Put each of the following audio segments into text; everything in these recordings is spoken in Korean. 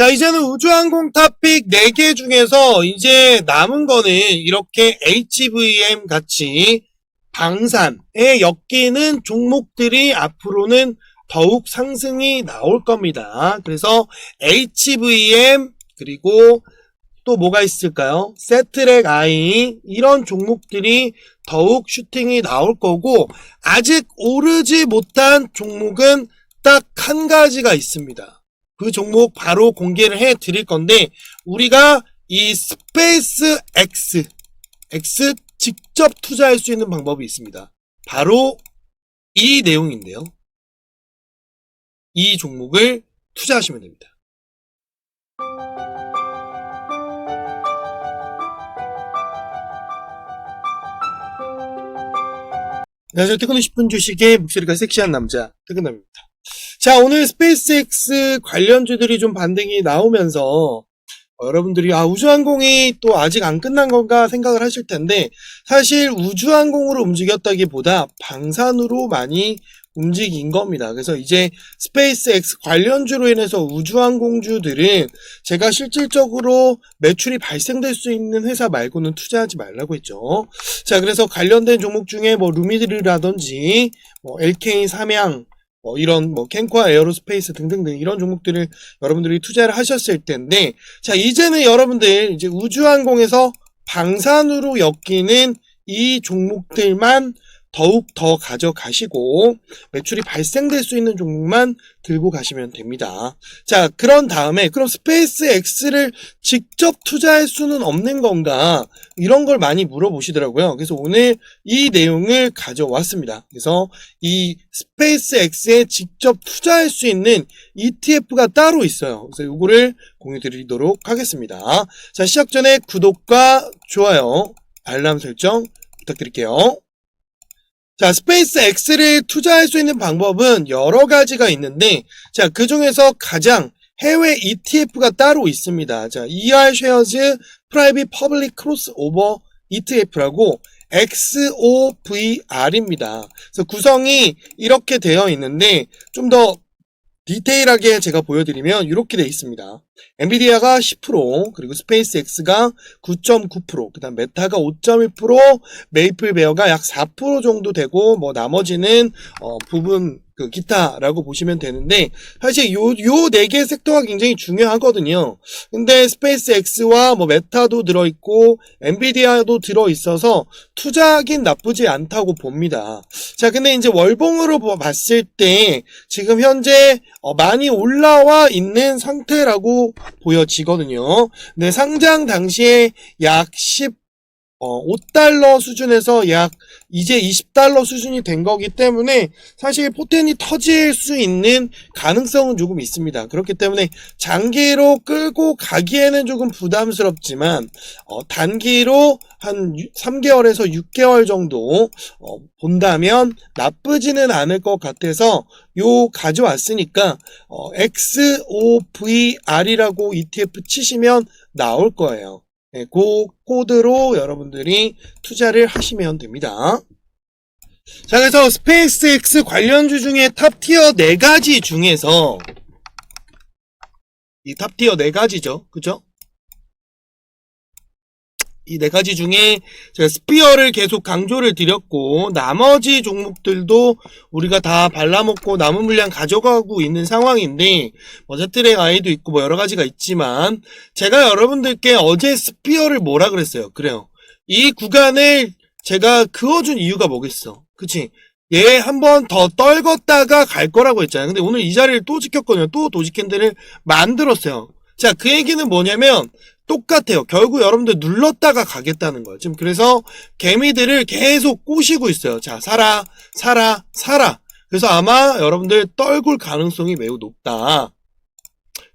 자, 이제는 우주항공 탑픽 4개 중에서 이제 남은 거는 이렇게 HVM 같이 방산에 엮이는 종목들이 앞으로는 더욱 상승이 나올 겁니다. 그래서 HVM 그리고 또 뭐가 있을까요? 세트렉 아이 이런 종목들이 더욱 슈팅이 나올 거고 아직 오르지 못한 종목은 딱 한 가지가 있습니다. 그 종목 바로 공개를 해 드릴 건데 우리가 이 스페이스 X X 직접 투자할 수 있는 방법이 있습니다. 바로 이 내용인데요. 이 종목을 투자하시면 됩니다. 안녕하세요. 퇴근 10분 주식의 목소리가 섹시한 남자, 퇴근남입니다. 자, 오늘 스페이스X 관련주들이 좀 반등이 나오면서 어, 여러분들이 아 우주항공이 또 아직 안 끝난 건가 생각을 하실 텐데 사실 우주항공으로 움직였다기보다 방산으로 많이 움직인 겁니다. 그래서 이제 스페이스X 관련주로 인해서 우주항공주들은 제가 실질적으로 매출이 발생될 수 있는 회사 말고는 투자하지 말라고 했죠. 자, 그래서 관련된 종목 중에 뭐 루미드라든지 뭐 LK 삼양 뭐 이런 뭐 캔과 에어로스페이스 등등등 이런 종목들을 여러분들이 투자를 하셨을 텐데 자 이제는 여러분들 이제 우주항공에서 방산으로 엮이는 이 종목들만 더욱 더 가져가시고 매출이 발생될 수 있는 종목만 들고 가시면 됩니다. 자, 그런 다음에 그럼 스페이스 X를 직접 투자할 수는 없는 건가? 이런 걸 많이 물어보시더라고요. 그래서 오늘 이 내용을 가져왔습니다. 그래서 이 스페이스 X에 직접 투자할 수 있는 ETF가 따로 있어요. 그래서 이거를 공유 드리도록 하겠습니다. 자, 시작 전에 구독과 좋아요, 알람 설정 부탁드릴게요. 자, 스페이스 X를 투자할 수 있는 방법은 여러 가지가 있는데, 자, 그 중에서 가장 해외 ETF가 따로 있습니다. 자, ER 프라이빗 퍼블릭 크로스 오버 ETF라고 XOVR입니다. 그래서 구성이 이렇게 되어 있는데, 좀 더 디테일하게 제가 보여드리면 이렇게 되어 있습니다. 엔비디아가 10%, 그리고 스페이스X가 9.9%, 그 다음 메타가 5.1%, 메이플베어가 약 4% 정도 되고, 뭐 나머지는 어, 부분 그 기타라고 보시면 되는데 사실 요 요 네 개 섹터가 굉장히 중요하거든요. 근데 스페이스X와 뭐 메타도 들어 있고 엔비디아도 들어 있어서 투자하긴 나쁘지 않다고 봅니다. 자, 근데 이제 월봉으로 보- 봤을 때 지금 현재 어, 많이 올라와 있는 상태라고 보여지거든요. 네, 상장 당시에 약 10, 어, 5달러 수준에서 약 이제 20달러 수준이 된 거기 때문에 사실 포텐이 터질 수 있는 가능성은 조금 있습니다. 그렇기 때문에 장기로 끌고 가기에는 조금 부담스럽지만 어, 단기로 한 3개월에서 6개월 정도 어, 본다면 나쁘지는 않을 것 같아서 요 가져왔으니까 어, XOVR이라고 ETF 치시면 나올 거예요. 네, 그 코드로 여러분들이 투자를 하시면 됩니다. 자, 그래서 스페이스X 관련주 중에 탑티어 4가지 중에서 이 탑티어 4가지죠. 그죠? 이 네 가지 중에 제가 스피어를 계속 강조를 드렸고 나머지 종목들도 우리가 다 발라먹고 남은 물량 가져가고 있는 상황인데 뭐 세트랙 아이도 있고 뭐 여러 가지가 있지만 제가 여러분들께 어제 스피어를 뭐라 그랬어요. 그래요. 이 구간을 제가 그어준 이유가 뭐겠어. 그치? 얘 한 번 더 떨궜다가 갈 거라고 했잖아요. 근데 오늘 이 자리를 또 지켰거든요. 또 도지캔들을 만들었어요. 자, 그 얘기는 뭐냐면 똑같아요. 결국 여러분들 눌렀다가 가겠다는 거예요. 지금 그래서 개미들을 계속 꼬시고 있어요. 자, 사라, 사라, 사라. 그래서 아마 여러분들 떨굴 가능성이 매우 높다.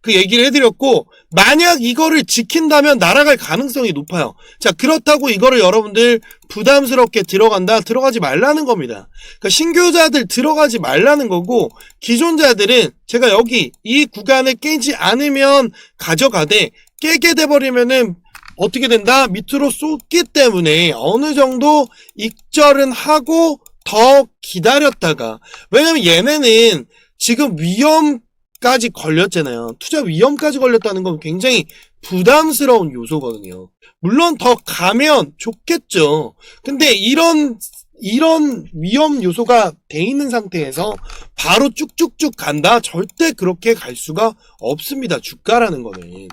그 얘기를 해드렸고, 만약 이거를 지킨다면 날아갈 가능성이 높아요. 자, 그렇다고 이거를 여러분들 부담스럽게 들어간다? 들어가지 말라는 겁니다. 그러니까 신규자들 들어가지 말라는 거고, 기존자들은 제가 여기 이 구간에 깨지 않으면 가져가되, 깨게 돼버리면은 어떻게 된다? 밑으로 쏟기 때문에 어느 정도 익절은 하고 더 기다렸다가, 왜냐면 얘네는 지금 위험 까지 걸렸잖아요. 투자 위험까지 걸렸다는 건 굉장히 부담스러운 요소거든요. 물론 더 가면 좋겠죠. 근데 이런 이런 위험 요소가 돼 있는 상태에서 바로 쭉쭉쭉 간다? 절대 그렇게 갈 수가 없습니다. 주가라는 거는.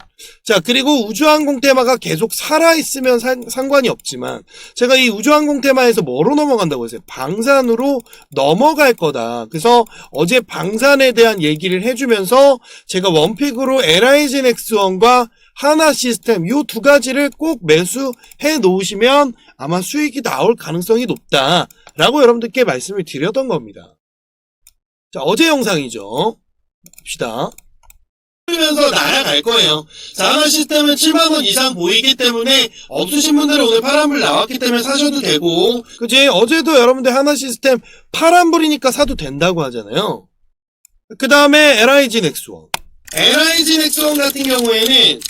자, 그리고 우주항공 테마가 계속 살아있으면 상, 상관이 없지만, 제가 이 우주항공 테마에서 뭐로 넘어간다고 했어요? 방산으로 넘어갈 거다. 그래서 어제 방산에 대한 얘기를 해주면서, 제가 원픽으로 LIG 넥스원과 하나 시스템, 요 두 가지를 꼭 매수해 놓으시면 아마 수익이 나올 가능성이 높다. 라고 여러분들께 말씀을 드렸던 겁니다. 자, 어제 영상이죠. 봅시다. 면서 날아갈 거예요. 자나 시스템은 7만원 이상 보이기 때문에 없으신 분들은 오늘 파란불 나왔기 때문에 사셔도 되고 그지? 어제도 여러분들 하나 시스템 파란불이니까 사도 된다고 하잖아요. 그 다음에 LIG 넥스원. LIG 넥스원 같은 경우에는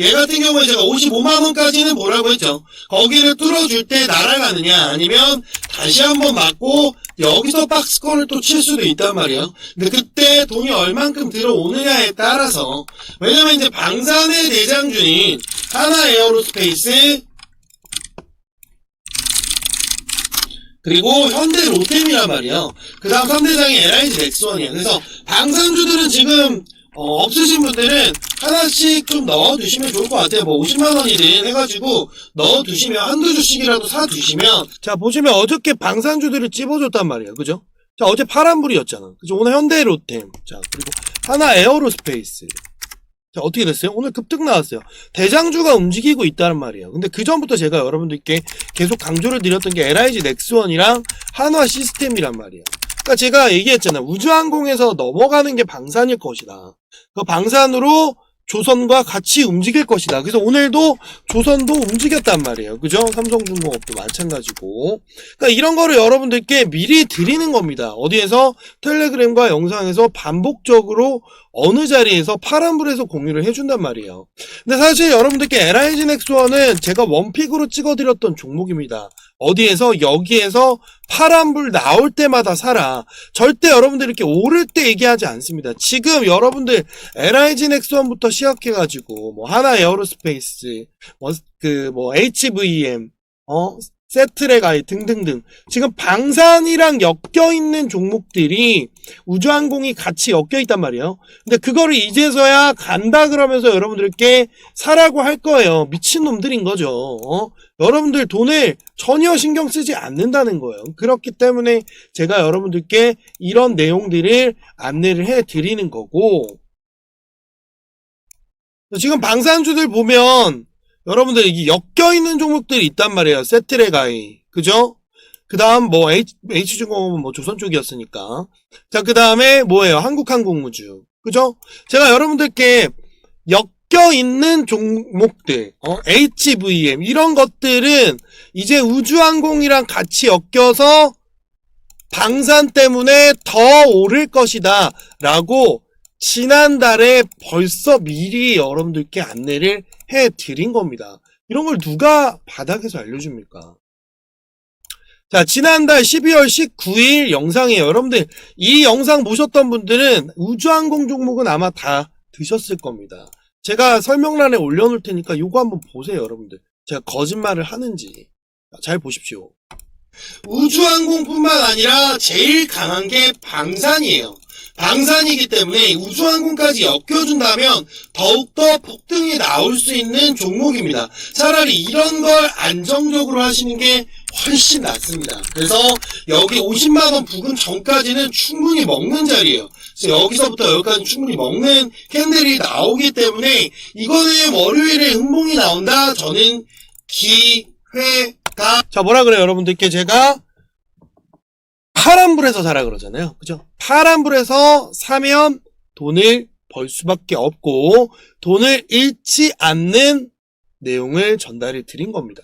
얘 같은 경우에 제가 55만원까지는 뭐라고 했죠. 거기를 뚫어줄 때 날아가느냐 아니면 다시 한번 맞고 여기서 박스권을 또 칠 수도 있단 말이에요. 근데 그때 돈이 얼만큼 들어오느냐에 따라서 왜냐면 이제 방산의 대장주인 하나 에어로스페이스 그리고 현대 로템이란 말이에요. 그 다음 3대장이 LIG 넥스원이에요. 그래서 방산주들은 지금 어, 없으신 분들은 하나씩 좀 넣어두시면 좋을 것 같아요. 뭐 50만원이든 해가지고 넣어두시면 한두 주씩이라도 사두시면 자, 보시면 어저께 방산주들을 찝어줬단 말이에요. 그죠? 자, 어제 파란불이었잖아. 그죠? 오늘 현대 로템. 자, 그리고 하나 에어로스페이스. 자, 어떻게 됐어요? 오늘 급등 나왔어요. 대장주가 움직이고 있다는 말이에요. 근데 그 전부터 제가 여러분들께 계속 강조를 드렸던 게 LIG 넥스원이랑 한화 시스템이란 말이에요. 그러니까 제가 얘기했잖아요. 우주항공에서 넘어가는 게 방산일 것이다. 그 방산으로 조선과 같이 움직일 것이다. 그래서 오늘도 조선도 움직였단 말이에요. 그죠? 삼성중공업도 마찬가지고. 그러니까 이런 거를 여러분들께 미리 드리는 겁니다. 어디에서 텔레그램과 영상에서 반복적으로 어느 자리에서 파란불에서 공유를 해준단 말이에요. 근데 사실 여러분들께 LIG 넥스원은 제가 원픽으로 찍어드렸던 종목입니다. 어디에서 여기에서 파란불 나올 때마다 사라. 절대 여러분들 이렇게 오를 때 얘기하지 않습니다. 지금 여러분들 LIG 넥스원부터 시작해가지고 뭐 하나 에어로스페이스, 뭐그뭐 HVM, 어 세트랙 아이 등등등 지금 방산이랑 엮여 있는 종목들이 우주항공이 같이 엮여 있단 말이에요. 근데 그거를 이제서야 간다 그러면서 여러분들께 사라고 할 거예요. 미친 놈들인 거죠. 어? 여러분들 돈을 전혀 신경 쓰지 않는다는 거예요. 그렇기 때문에 제가 여러분들께 이런 내용들을 안내를 해 드리는 거고 지금 방산주들 보면 여러분들 이게 엮여 있는 종목들이 있단 말이에요. 세트레가이. 그죠? 그 다음 뭐 H, H중공업은 뭐 조선 쪽이었으니까. 자, 그 다음에 뭐예요? 한국항공우주. 그죠? 제가 여러분들께 엮여 있는 종목들, 어, HVM, 이런 것들은 이제 우주항공이랑 같이 엮여서 방산 때문에 더 오를 것이다. 라고 지난달에 벌써 미리 여러분들께 안내를 해 드린 겁니다. 이런 걸 누가 바닥에서 알려줍니까? 자, 지난달 12월 19일 영상이에요. 여러분들, 이 영상 보셨던 분들은 우주항공 종목은 아마 다 드셨을 겁니다. 제가 설명란에 올려놓을 테니까 요거 한번 보세요, 여러분들. 제가 거짓말을 하는지. 잘 보십시오. 우주항공뿐만 아니라 제일 강한 게 방산이에요. 방산이기 때문에 우주항공까지 엮여준다면 더욱더 폭등이 나올 수 있는 종목입니다. 차라리 이런 걸 안정적으로 하시는 게 훨씬 낫습니다. 그래서 여기 50만원 부근 전까지는 충분히 먹는 자리예요. 그래서 여기서부터 여기까지 충분히 먹는 캔들이 나오기 때문에 이거는 월요일에 흥봉이 나온다. 저는 기회가 자, 뭐라 그래요, 여러분들께 제가 파란불에서 사라 그러잖아요. 그죠? 파란불에서 사면 돈을 벌 수밖에 없고 돈을 잃지 않는 내용을 전달해 드린 겁니다.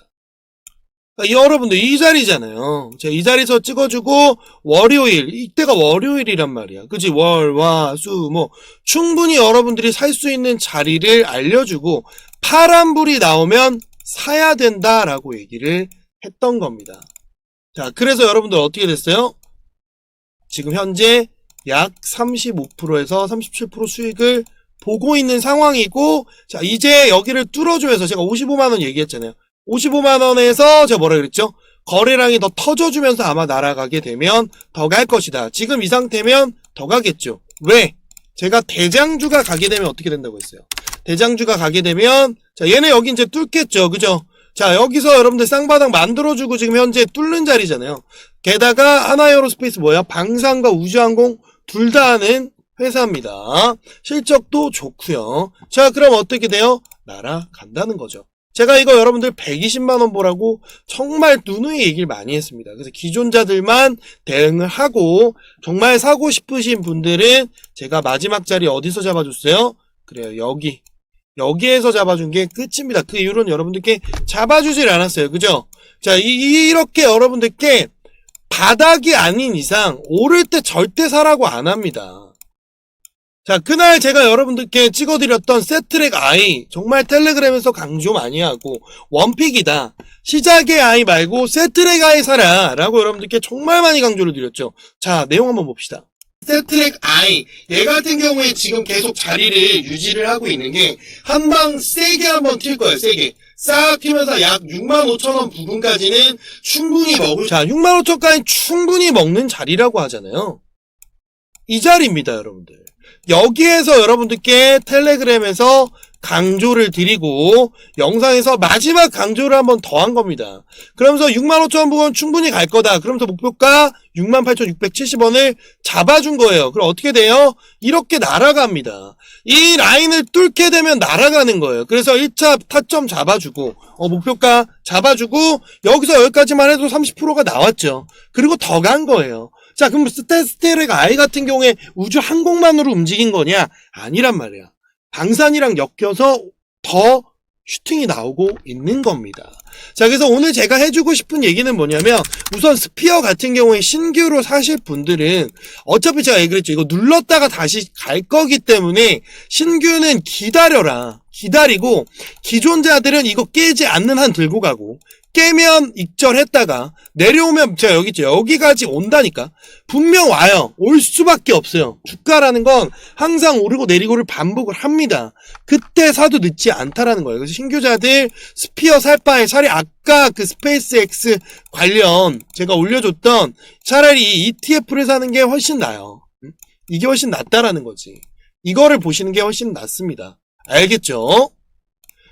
그러니까 여러분들 이 자리잖아요. 제가 이 자리에서 찍어주고 월요일 이때가 월요일이란 말이야. 그지? 월, 화, 수, 뭐 충분히 여러분들이 살 수 있는 자리를 알려주고 파란불이 나오면 사야 된다라고 얘기를 했던 겁니다. 자, 그래서 여러분들 어떻게 됐어요? 지금 현재 약 35%에서 37% 수익을 보고 있는 상황이고, 자, 이제 여기를 뚫어주면서 제가 55만원 얘기했잖아요. 55만원에서 제가 뭐라 그랬죠? 거래량이 더 터져주면서 아마 날아가게 되면 더 갈 것이다. 지금 이 상태면 더 가겠죠. 왜? 제가 대장주가 가게 되면 어떻게 된다고 했어요? 대장주가 가게 되면, 자, 얘네 여기 이제 뚫겠죠. 그죠? 자, 여기서 여러분들 쌍바닥 만들어주고 지금 현재 뚫는 자리잖아요. 게다가 하나에어로스페이스 뭐야? 방산과 우주항공 둘 다 하는 회사입니다. 실적도 좋고요. 자, 그럼 어떻게 돼요? 날아간다는 거죠. 제가 이거 여러분들 120만원 보라고 정말 누누이 얘기를 많이 했습니다. 그래서 기존자들만 대응을 하고 정말 사고 싶으신 분들은 제가 마지막 자리 어디서 잡아줬어요? 그래요. 여기. 여기에서 잡아준 게 끝입니다. 그 이후로는 여러분들께 잡아주질 않았어요. 그죠? 자, 이, 이렇게 여러분들께 바닥이 아닌 이상 오를 때 절대 사라고 안 합니다. 자, 그날 제가 여러분들께 찍어드렸던 세트랙 아이, 정말 텔레그램에서 강조 많이 하고, 원픽이다. 시작의 아이 말고 세트랙 아이 사라. 라고 여러분들께 정말 많이 강조를 드렸죠. 자, 내용 한번 봅시다. 스태트랙 I 얘 같은 경우에 지금 계속 자리를 유지를 하고 있는 게 한 방 세게 한번 튈 거예요 세게 싹 튀면서 약 6만 5천 원 부근까지는 충분히 먹을 자, 6만 5천까지 충분히 먹는 자리라고 하잖아요. 이 자리입니다, 여러분들. 여기에서 여러분들께 텔레그램에서 강조를 드리고 영상에서 마지막 강조를 한번 더 한 겁니다. 그러면서 6만 5천 원 부분 충분히 갈 거다. 그러면서 목표가 6만 8,670원을 잡아준 거예요. 그럼 어떻게 돼요? 이렇게 날아갑니다. 이 라인을 뚫게 되면 날아가는 거예요. 그래서 1차 타점 잡아주고 어, 목표가 잡아주고 여기서 여기까지만 해도 30%가 나왔죠. 그리고 더 간 거예요. 자, 그럼 스테스테르 아이 같은 경우에 우주 항공만으로 움직인 거냐? 아니란 말이야. 방산이랑 엮여서 더 슈팅이 나오고 있는 겁니다. 자, 그래서 오늘 제가 해주고 싶은 얘기는 뭐냐면, 우선 스피어 같은 경우에 신규로 사실 분들은, 어차피 제가 얘기했죠. 이거 눌렀다가 다시 갈 거기 때문에, 신규는 기다려라. 기다리고, 기존자들은 이거 깨지 않는 한 들고 가고, 깨면 익절했다가, 내려오면, 제가 여기 있죠. 여기까지 온다니까. 분명 와요. 올 수밖에 없어요. 주가라는 건 항상 오르고 내리고를 반복을 합니다. 그때 사도 늦지 않다라는 거예요. 그래서 신규자들 스피어 살 바에 차라리 아까 그 스페이스 X 관련 제가 올려줬던 차라리 ETF를 사는 게 훨씬 나아요. 음? 이게 훨씬 낫다라는 거지. 이거를 보시는 게 훨씬 낫습니다. 알겠죠?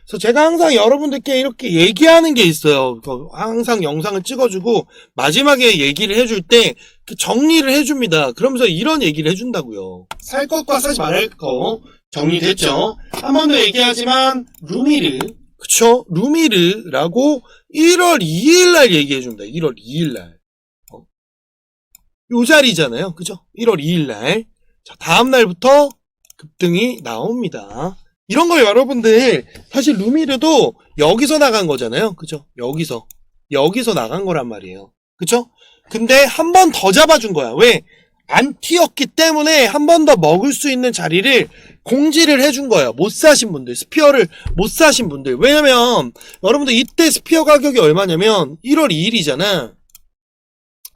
그래서 제가 항상 여러분들께 이렇게 얘기하는 게 있어요. 그 항상 영상을 찍어주고 마지막에 얘기를 해줄 때그 정리를 해줍니다. 그러면서 이런 얘기를 해준다고요. 살 것과 사지 말할 거 정리됐죠 한 번 더 얘기하지만 루미르 그쵸? 루미르라고 1월 2일 날 얘기해 줍니다. 1월 2일 날. 어? 요 자리잖아요. 그죠? 1월 2일 날. 자, 다음 날부터 급등이 나옵니다. 이런 거 여러분들, 사실 루미르도 여기서 나간 거잖아요. 그죠? 여기서. 여기서 나간 거란 말이에요. 그쵸? 근데 한 번 더 잡아준 거야. 왜? 안 튀었기 때문에 한 번 더 먹을 수 있는 자리를 공지를 해준 거예요. 못 사신 분들, 스피어를 못 사신 분들. 왜냐면, 여러분들 이때 스피어 가격이 얼마냐면, 1월 2일이잖아.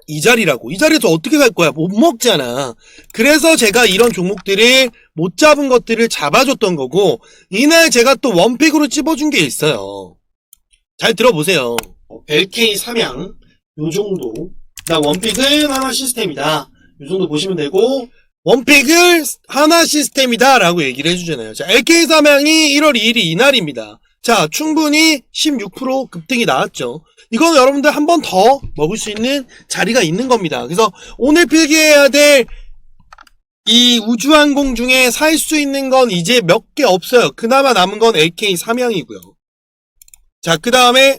이 자리라고. 이 자리에서 어떻게 갈 거야? 못 먹잖아. 그래서 제가 이런 종목들을 못 잡은 것들을 잡아줬던 거고, 이날 제가 또 원픽으로 찝어준 게 있어요. 잘 들어보세요. LK 삼양 요 정도 나 원픽은 하나 시스템이다 요 정도 보시면 되고 원픽을 하나 시스템이다 라고 얘기를 해주잖아요. 자, LK 삼양이 1월 2일이 이날입니다. 자, 충분히 16% 급등이 나왔죠. 이건 여러분들 한 번 더 먹을 수 있는 자리가 있는 겁니다. 그래서 오늘 필기해야 될 이 우주항공 중에 살 수 있는 건 이제 몇 개 없어요. 그나마 남은 건 LK 삼양이고요. 자, 그 다음에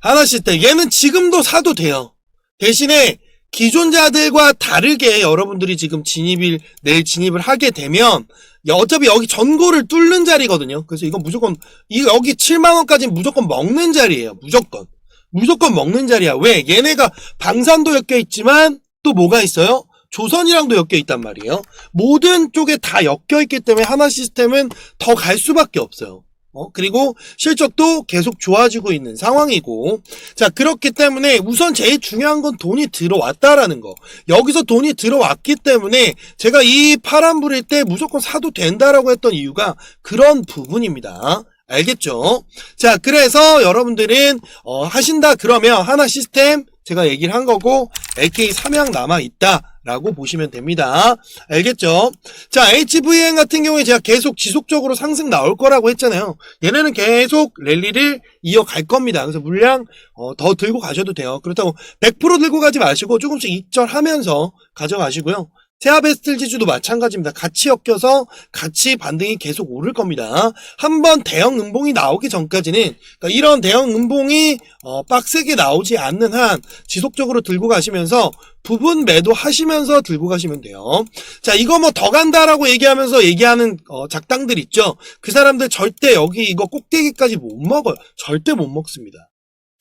하나 시스템. 얘는 지금도 사도 돼요. 대신에 기존자들과 다르게 여러분들이 지금 진입을 내일 진입을 하게 되면 야, 어차피 여기 전고를 뚫는 자리거든요. 그래서 이건 무조건 이 여기 7만 원까지는 무조건 먹는 자리예요. 무조건 무조건 먹는 자리야. 왜? 얘네가 방산도 엮여 있지만 또 뭐가 있어요? 조선이랑도 엮여 있단 말이에요. 모든 쪽에 다 엮여 있기 때문에 하나 시스템은 더 갈 수밖에 없어요. 어, 그리고 실적도 계속 좋아지고 있는 상황이고. 자, 그렇기 때문에 우선 제일 중요한 건 돈이 들어왔다라는 거. 여기서 돈이 들어왔기 때문에 제가 이 파란 불일 때 무조건 사도 된다라고 했던 이유가 그런 부분입니다. 알겠죠? 자, 그래서 여러분들은 어, 하신다 그러면 하나 시스템 제가 얘기를 한 거고 LK 삼양 남아 있다 라고 보시면 됩니다. 알겠죠? 자, HVN 같은 경우에 제가 계속 지속적으로 상승 나올 거라고 했잖아요. 얘네는 계속 랠리를 이어갈 겁니다. 그래서 물량 어, 더 들고 가셔도 돼요. 그렇다고 100% 들고 가지 마시고 조금씩 익절하면서 가져가시고요. 세아베스틀 지주도 마찬가지입니다. 같이 엮여서 같이 반등이 계속 오를 겁니다. 한번 대형 음봉이 나오기 전까지는 그러니까 이런 대형 음봉이 어, 빡세게 나오지 않는 한 지속적으로 들고 가시면서 부분 매도 하시면서 들고 가시면 돼요. 자, 이거 뭐 더 간다라고 얘기하면서 얘기하는 어, 작당들 있죠. 그 사람들 절대 여기 이거 꼭대기까지 못 먹어요. 절대 못 먹습니다.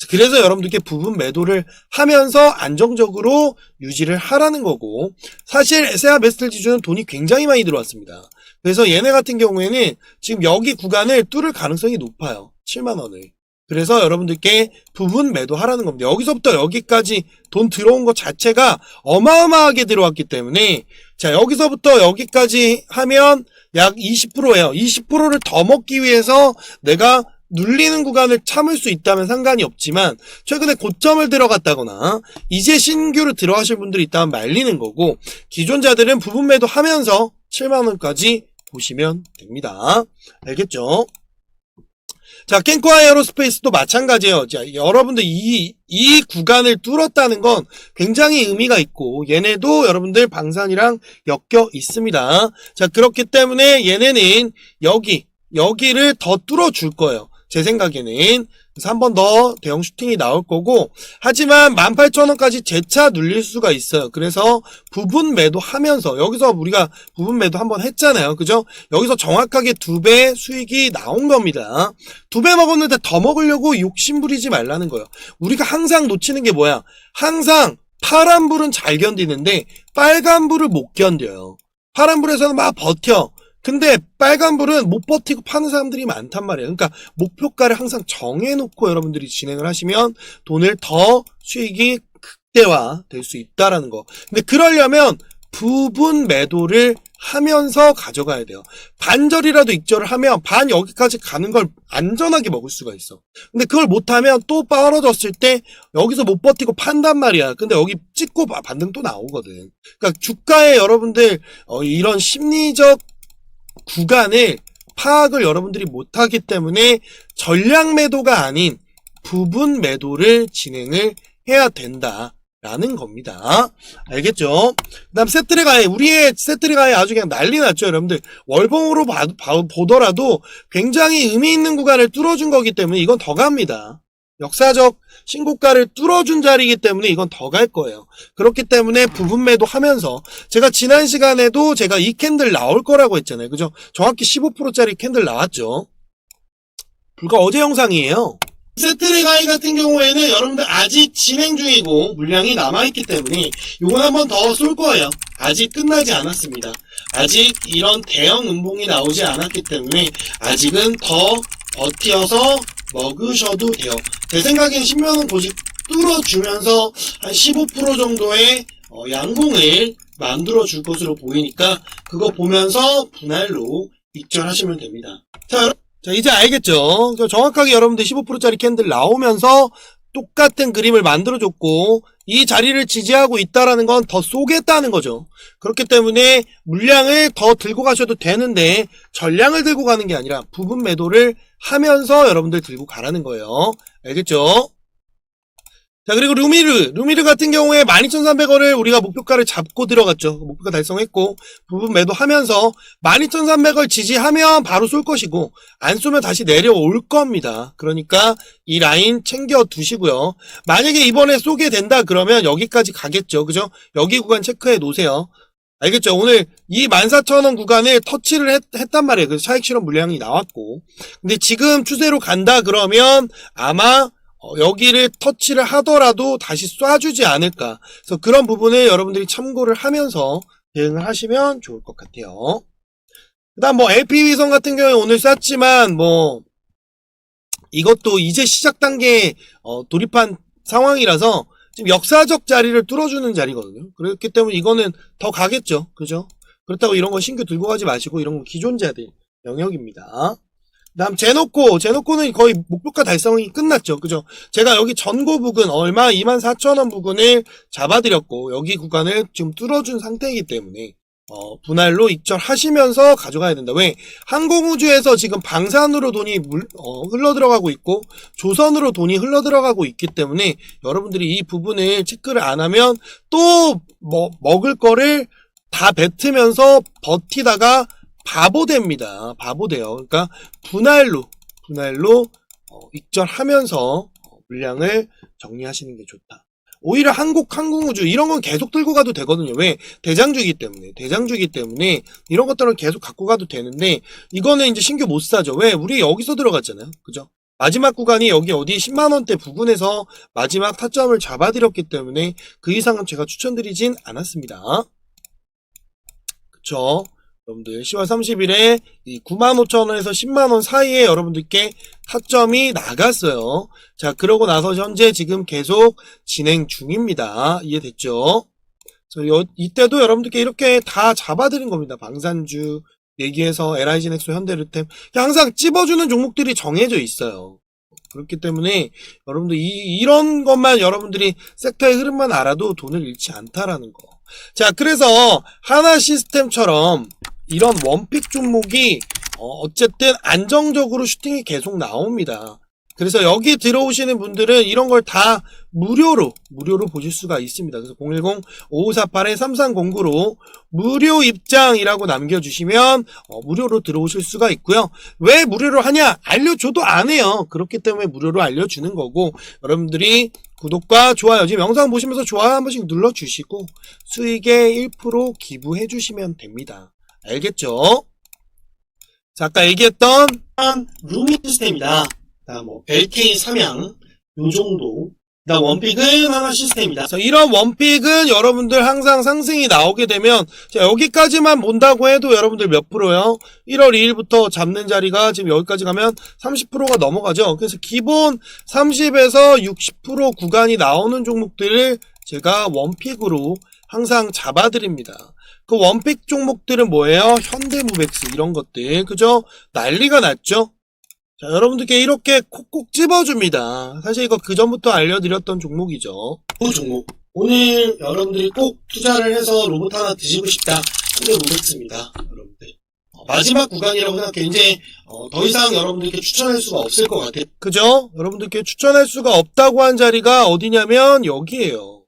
그래서 여러분들께 부분 매도를 하면서 안정적으로 유지를 하라는 거고 사실 에세아 베스틀 지주는 돈이 굉장히 많이 들어왔습니다. 그래서 얘네 같은 경우에는 지금 여기 구간을 뚫을 가능성이 높아요. 7만 원을. 그래서 여러분들께 부분 매도하라는 겁니다. 여기서부터 여기까지 돈 들어온 것 자체가 어마어마하게 들어왔기 때문에 자 여기서부터 여기까지 하면 약 20%예요. 20%를 더 먹기 위해서 내가 눌리는 구간을 참을 수 있다면 상관이 없지만 최근에 고점을 들어갔다거나 이제 신규로 들어가실 분들이 있다면 말리는 거고 기존자들은 부분 매도 하면서 7만원까지 보시면 됩니다. 알겠죠? 자, kenko와 에어로스페이스도 마찬가지예요. 자, 여러분들 이, 이 구간을 뚫었다는 건 굉장히 의미가 있고, 얘네도 여러분들 방산이랑 엮여 있습니다. 자, 그렇기 때문에 얘네는 여기, 여기를 더 뚫어줄 거예요. 제 생각에는. 그래서 한 번 더 대형 슈팅이 나올 거고, 하지만 18,000원까지 재차 눌릴 수가 있어요. 그래서 부분 매도 하면서, 여기서 우리가 부분 매도 한번 했잖아요. 그죠? 여기서 정확하게 두 배 수익이 나온 겁니다. 두 배 먹었는데 더 먹으려고 욕심 부리지 말라는 거예요. 우리가 항상 놓치는 게 뭐야? 항상 파란 불은 잘 견디는데 빨간 불을 못 견뎌요. 파란 불에서는 막 버텨. 근데 빨간 불은 못 버티고 파는 사람들이 많단 말이에요. 그러니까 목표가를 항상 정해놓고 여러분들이 진행을 하시면 돈을 더 수익이 극대화 될 수 있다라는 거. 근데 그러려면 부분 매도를 하면서 가져가야 돼요. 반절이라도 익절을 하면 반 여기까지 가는 걸 안전하게 먹을 수가 있어. 근데 그걸 못하면 또 떨어졌을 때 여기서 못 버티고 판단 말이야. 근데 여기 찍고 바- 반등 또 나오거든. 그러니까 주가에 여러분들 어, 이런 심리적 구간을 파악을 여러분들이 못하기 때문에 전량 매도가 아닌 부분 매도를 진행을 해야 된다 라는 겁니다. 알겠죠? 그 다음 세트레가에, 우리의 세트레가에 아주 그냥 난리 났죠, 여러분들. 월봉으로 봐- 봐- 보더라도 굉장히 의미 있는 구간을 뚫어준 거기 때문에 이건 더 갑니다. 역사적 신고가를 뚫어준 자리이기 때문에 이건 더 갈 거예요. 그렇기 때문에 부분 매도 하면서 제가 지난 시간에도 제가 이 캔들 나올 거라고 했잖아요. 그죠? 정확히 15%짜리 캔들 나왔죠. 불과 어제 영상이에요. 세트레가이 같은 경우에는 여러분들 아직 진행 중이고 물량이 남아있기 때문에 요건 한번 더 쏠 거예요. 아직 끝나지 않았습니다. 아직 이런 대형 음봉이 나오지 않았기 때문에 아직은 더 버티어서 먹으셔도 돼요. 제 생각엔 10만원 고직 뚫어주면서 한 15% 정도의 어, 양봉을 만들어 줄 것으로 보이니까 그거 보면서 분할로 익절하시면 됩니다. 자. 자, 이제 알겠죠? 저 정확하게 여러분들 15%짜리 캔들 나오면서 똑같은 그림을 만들어줬고, 이 자리를 지지하고 있다라는 건 더 쏘겠다는 거죠. 그렇기 때문에 물량을 더 들고 가셔도 되는데, 전량을 들고 가는 게 아니라 부분 매도를 하면서 여러분들 들고 가라는 거예요. 알겠죠? 자, 그리고 루미르. 루미르 같은 경우에 12,300원을 우리가 목표가를 잡고 들어갔죠. 목표가 달성했고, 부분 매도하면서 12,300원 지지하면 바로 쏠 것이고, 안 쏘면 다시 내려올 겁니다. 그러니까 이 라인 챙겨 두시고요. 만약에 이번에 쏘게 된다 그러면 여기까지 가겠죠. 그죠? 여기 구간 체크해 놓으세요. 알겠죠? 오늘 이 14,000원 구간을 터치를 했, 했단 말이에요. 그래서 차익 실험 물량이 나왔고. 근데 지금 추세로 간다 그러면 아마 어, 여기를 터치를 하더라도 다시 쏴주지 않을까. 그래서 그런 부분을 여러분들이 참고를 하면서 대응을 하시면 좋을 것 같아요. 그 다음 뭐 LP 위성 같은 경우에 오늘 쐈지만 뭐 이것도 이제 시작 단계에 어, 돌입한 상황이라서 지금 역사적 자리를 뚫어주는 자리거든요. 그렇기 때문에 이거는 더 가겠죠. 그죠? 그렇다고 이런 거 신규 들고 가지 마시고 이런 거 기존자들 영역입니다. 다음 제노코 제노코는 거의 목표가 달성이 끝났죠. 그죠? 제가 여기 전고 부근 얼마? 24,000원 부근을 잡아드렸고 여기 구간을 지금 뚫어준 상태이기 때문에 어, 분할로 익절하시면서 가져가야 된다. 왜? 항공우주에서 지금 방산으로 돈이 물, 어, 흘러들어가고 있고 조선으로 돈이 흘러들어가고 있기 때문에 여러분들이 이 부분을 체크를 안 하면 또 뭐, 먹을 거를 다 뱉으면서 버티다가 바보 됩니다. 바보 돼요. 그러니까 분할로 분할로 어, 익절하면서 어, 물량을 정리하시는 게 좋다. 오히려 한국 항공우주 이런 건 계속 들고 가도 되거든요. 왜 대장주기 때문에 대장주기 때문에 이런 것들은 계속 갖고 가도 되는데 이거는 이제 신규 못 사죠. 왜 우리 여기서 들어갔잖아요. 그죠? 마지막 구간이 여기 어디 10만 원대 부근에서 마지막 타점을 잡아드렸기 때문에 그 이상은 제가 추천드리진 않았습니다. 그쵸? 여러분들 10월 30일에 이 95,000원에서 10만원 사이에 여러분들께 타점이 나갔어요. 자, 그러고 나서 현재 지금 계속 진행 중입니다. 이해됐죠? 여- 이때도 여러분들께 이렇게 다 잡아드린 겁니다. 방산주 얘기해서 LIG넥소 현대르템 항상 찝어주는 종목들이 정해져 있어요. 그렇기 때문에 여러분들 이, 이런 것만 여러분들이 섹터의 흐름만 알아도 돈을 잃지 않다라는 거. 자, 그래서 하나 시스템처럼 이런 원픽 종목이 어, 쨌든 안정적으로 슈팅이 계속 나옵니다. 그래서 여기 들어오시는 분들은 이런 걸 다 무료로 무료로 보실 수가 있습니다. 그래서 010-5548-3309로 무료 입장이라고 남겨주시면 어, 무료로 들어오실 수가 있고요. 왜 무료로 하냐? 알려줘도 안 해요. 그렇기 때문에 무료로 알려주는 거고 여러분들이 구독과 좋아요 지금 영상 보시면서 좋아요 한 번씩 눌러주시고 수익의 1% 기부해 주시면 됩니다. 알겠죠? 자, 아까 얘기했던 루미 시스템이다. 다음 뭐 LK 삼양 요 정도. 그다음 원픽은 하나 시스템이다. 그래서 이런 원픽은 여러분들 항상 상승이 나오게 되면 자, 여기까지만 본다고 해도 여러분들 몇 프로요? 1월 2일부터 잡는 자리가 지금 여기까지 가면 30%가 넘어가죠. 그래서 기본 30에서 60% 구간이 나오는 종목들을 제가 원픽으로 항상 잡아드립니다. 그 원픽 종목들은 뭐예요? 현대무백스 이런 것들 그죠? 난리가 났죠? 자, 여러분들께 이렇게 콕콕 집어줍니다. 사실 이거 그 전부터 알려드렸던 종목이죠. 그 종목. 오늘 여러분들이 꼭 투자를 해서 로봇 하나 드시고 싶다. 로봇입니다. 여러분들. 어, 마지막 구간이라고 생각해. 이제 어, 더 이상 여러분들께 추천할 수가 없을 것 같아요. 그죠? 여러분들께 추천할 수가 없다고 한 자리가 어디냐면 여기에요.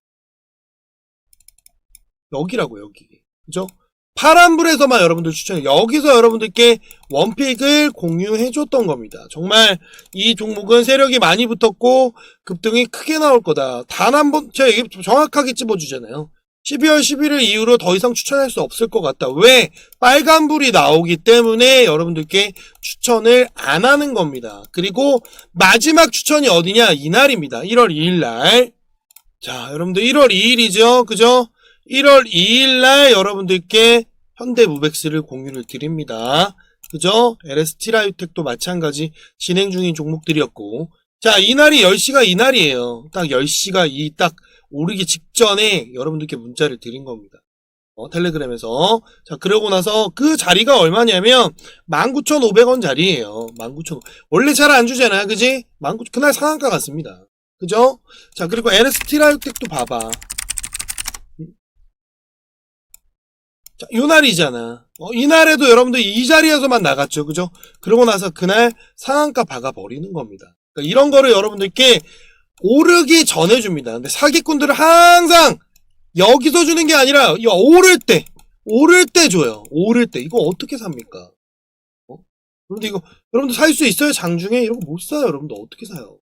여기라고 여기. 그죠? 파란불에서만 여러분들 추천해. 여기서 여러분들께 원픽을 공유해줬던 겁니다. 정말 이 종목은 세력이 많이 붙었고 급등이 크게 나올 거다. 단 한 번, 제가 얘기 정확하게 찝어주잖아요. 12월 11일 이후로 더 이상 추천할 수 없을 것 같다. 왜? 빨간불이 나오기 때문에 여러분들께 추천을 안 하는 겁니다. 그리고 마지막 추천이 어디냐? 이날입니다. 1월 2일 날. 자, 여러분들 1월 2일이죠. 그죠? 1월 2일 날 여러분들께 현대무백스를 공유를 드립니다. 그죠? LST라유텍도 마찬가지 진행 중인 종목들이었고. 자, 이날이 10시가 이날이에요. 딱 10시가 이 딱 오르기 직전에 여러분들께 문자를 드린 겁니다. 어, 텔레그램에서. 자, 그러고 나서 그 자리가 얼마냐면 19,500원 자리예요. 19,500원. 원래 잘 안 주잖아요. 그지? 19, 그날 상한가 같습니다. 그죠? 자, 그리고 LST라유텍도 봐봐. 자, 요 날이잖아. 어, 이날에도 여러분들 이 자리에서만 나갔죠. 그죠? 그러고 나서 그날 상한가 박아버리는 겁니다. 그러니까 이런 거를 여러분들께 오르기 전에 줍니다. 근데 사기꾼들은 항상 여기서 주는 게 아니라 이 오를 때, 오를 때 줘요. 오를 때. 이거 어떻게 삽니까? 어? 여러분들 이거, 여러분들 살 수 있어요? 장중에? 이런 거 못 사요. 여러분들 어떻게 사요?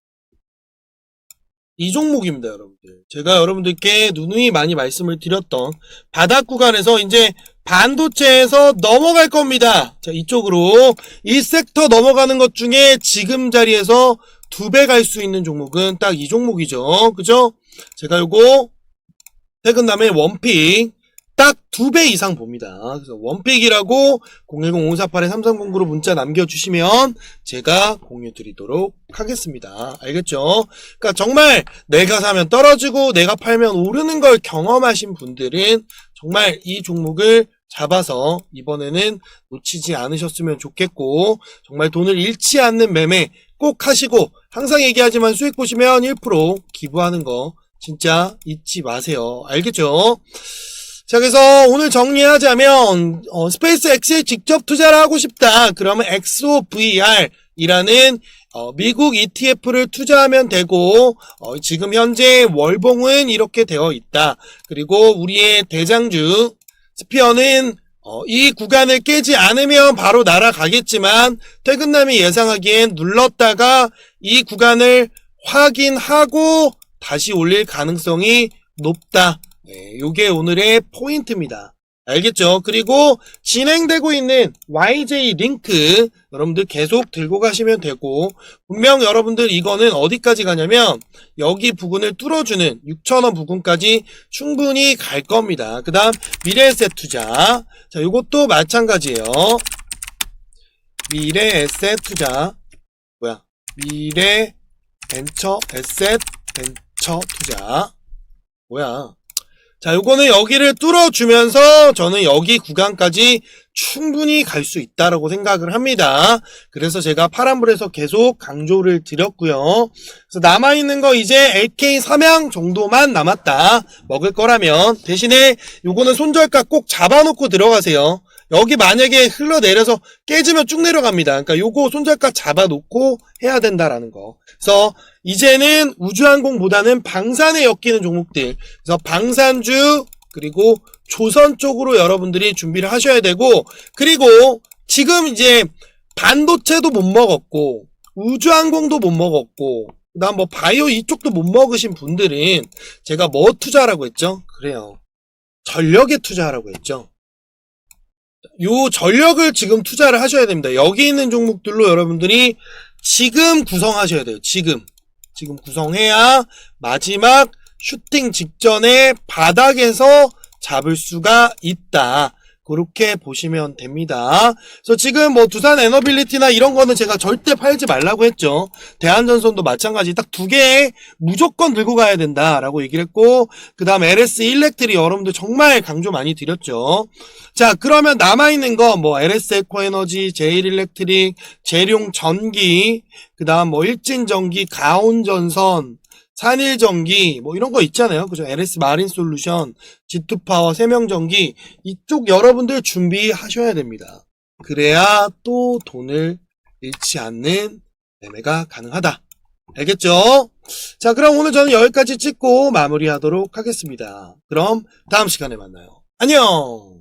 이 종목입니다, 여러분들. 제가 여러분들께 누누이 많이 말씀을 드렸던 바닥 구간에서 이제 반도체에서 넘어갈 겁니다. 자, 이쪽으로 이 섹터 넘어가는 것 중에 지금 자리에서 두 배 갈 수 있는 종목은 딱 이 종목이죠. 그죠? 제가 요거 퇴근 다음에 원픽 딱 두 배 이상 봅니다. 그래서 원픽이라고 010-5482-3309로 문자 남겨주시면 제가 공유 드리도록 하겠습니다. 알겠죠? 그러니까 정말 내가 사면 떨어지고 내가 팔면 오르는 걸 경험하신 분들은 정말 이 종목을 잡아서 이번에는 놓치지 않으셨으면 좋겠고 정말 돈을 잃지 않는 매매 꼭 하시고 항상 얘기하지만 수익 보시면 1% 기부하는 거 진짜 잊지 마세요. 알겠죠? 자, 그래서 오늘 정리하자면, 어, 스페이스 X에 직접 투자를 하고 싶다. 그러면 XOVR 이라는 어, 미국 ETF를 투자하면 되고, 어, 지금 현재 월봉은 이렇게 되어 있다. 그리고 우리의 대장주, 스피어는 어, 이 구간을 깨지 않으면 바로 날아가겠지만, 퇴근남이 예상하기엔 눌렀다가 이 구간을 확인하고 다시 올릴 가능성이 높다. 네, 요게 오늘의 포인트입니다. 알겠죠? 그리고 진행되고 있는 YJ 링크 여러분들 계속 들고 가시면 되고 분명 여러분들 이거는 어디까지 가냐면 여기 부근을 뚫어주는 6천원 부근까지 충분히 갈 겁니다. 그 다음 미래에셋 투자 자 요것도 마찬가지예요. 미래에셋 투자 뭐야 미래 벤처 에셋 벤처 투자 뭐야 자, 요거는 여기를 뚫어주면서 저는 여기 구간까지 충분히 갈 수 있다라고 생각을 합니다. 그래서 제가 파란불에서 계속 강조를 드렸고요. 그래서 남아있는 거 이제 LK 삼양 정도만 남았다. 먹을 거라면. 대신에 요거는 손절가 꼭 잡아놓고 들어가세요. 여기 만약에 흘러내려서 깨지면 쭉 내려갑니다. 그러니까 요거 손절가 잡아놓고 해야 된다라는 거. 그래서 이제는 우주항공보다는 방산에 엮이는 종목들. 그래서 방산주 그리고 조선 쪽으로 여러분들이 준비를 하셔야 되고 그리고 지금 이제 반도체도 못 먹었고 우주항공도 못 먹었고 그다음 뭐 바이오 이쪽도 못 먹으신 분들은 제가 뭐 투자라고 했죠? 그래요. 전력에 투자하라고 했죠. 요 전력을 지금 투자를 하셔야 됩니다. 여기 있는 종목들로 여러분들이 지금 구성하셔야 돼요. 지금. 지금 구성해야 마지막 슈팅 직전에 바닥에서 잡을 수가 있다. 그렇게 보시면 됩니다. 그래서 지금 뭐 두산 에너빌리티나 이런 거는 제가 절대 팔지 말라고 했죠. 대한전선도 마찬가지 딱 두 개 무조건 들고 가야 된다라고 얘기를 했고 그 다음 LS 일렉트리 여러분들 정말 강조 많이 드렸죠. 자 그러면 남아 있는 거 뭐 LS 에코에너지, 제일 일렉트릭, 재룡 전기 그 다음 뭐 일진 전기, 가온 전선 산일전기 뭐 이런 거 있잖아요. 그죠? LS 마린 솔루션, G2파워, 세명전기 이쪽 여러분들 준비하셔야 됩니다. 그래야 또 돈을 잃지 않는 매매가 가능하다. 알겠죠? 자, 그럼 오늘 저는 여기까지 찍고 마무리하도록 하겠습니다. 그럼 다음 시간에 만나요. 안녕!